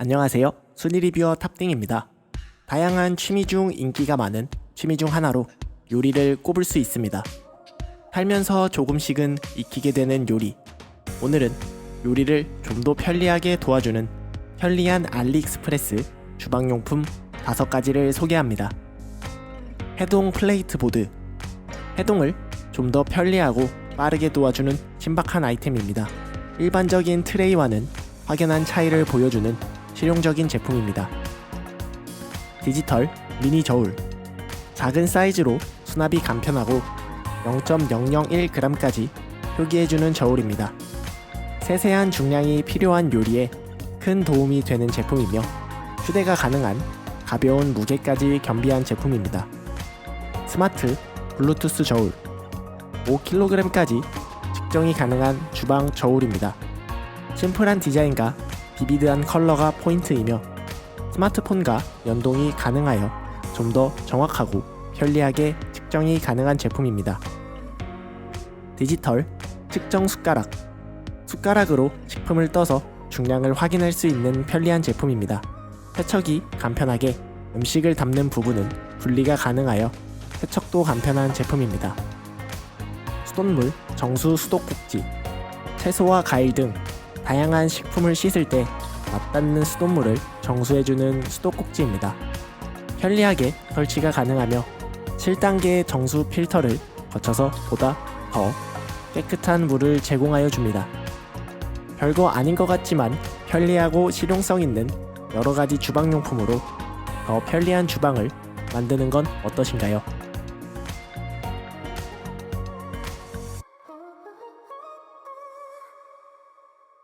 안녕하세요. 순위 리뷰어 탑딩입니다. 다양한 취미 중 인기가 많은 취미 중 하나로 요리를 꼽을 수 있습니다. 살면서 조금씩은 익히게 되는 요리. 오늘은 요리를 좀 더 편리하게 도와주는 편리한 알리익스프레스 주방용품 5가지를 소개합니다. 해동 플레이트 보드. 해동을 좀 더 편리하고 빠르게 도와주는 신박한 아이템입니다. 일반적인 트레이와는 확연한 차이를 보여주는 실용적인 제품입니다. 디지털 미니 저울. 작은 사이즈로 수납이 간편하고 0.001g까지 표기해주는 저울입니다. 세세한 중량이 필요한 요리에 큰 도움이 되는 제품이며 휴대가 가능한 가벼운 무게까지 겸비한 제품입니다. 스마트 블루투스 저울 5kg까지 측정이 가능한 주방 저울입니다. 심플한 디자인과 비비드한 컬러가 포인트이며 스마트폰과 연동이 가능하여 좀 더 정확하고 편리하게 측정이 가능한 제품입니다. 디지털 측정 숟가락 숟가락으로 식품을 떠서 중량을 확인할 수 있는 편리한 제품입니다. 세척이 간편하게 음식을 담는 부분은 분리가 가능하여 세척도 간편한 제품입니다. 수돗물 정수 수도꼭지 채소와 과일 등 다양한 식품을 씻을 때 맞닿는 수돗물을 정수해주는 수도꼭지입니다. 편리하게 설치가 가능하며 7단계의 정수 필터를 거쳐서 보다 더 깨끗한 물을 제공하여 줍니다. 별거 아닌 것 같지만 편리하고 실용성 있는 여러 가지 주방용품으로 더 편리한 주방을 만드는 건 어떠신가요?